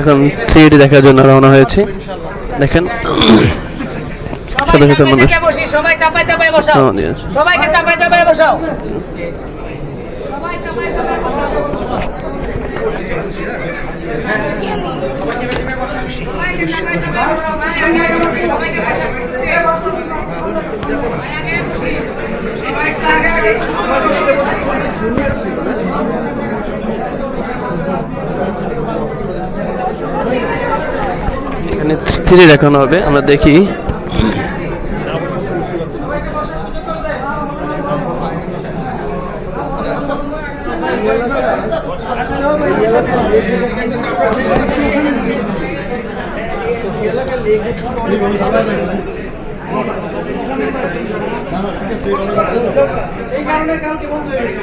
এখন থ্রি দেখার জন্য রওনা হয়েছে। দেখেন। শত শত মানুষ সবাই চাপায় চাপায় বসাও। সবাইকে চাপায় চাপায় বসাও। এখানে থ্রি দেখানো হবে আমরা দেখি। হয়ে গেছে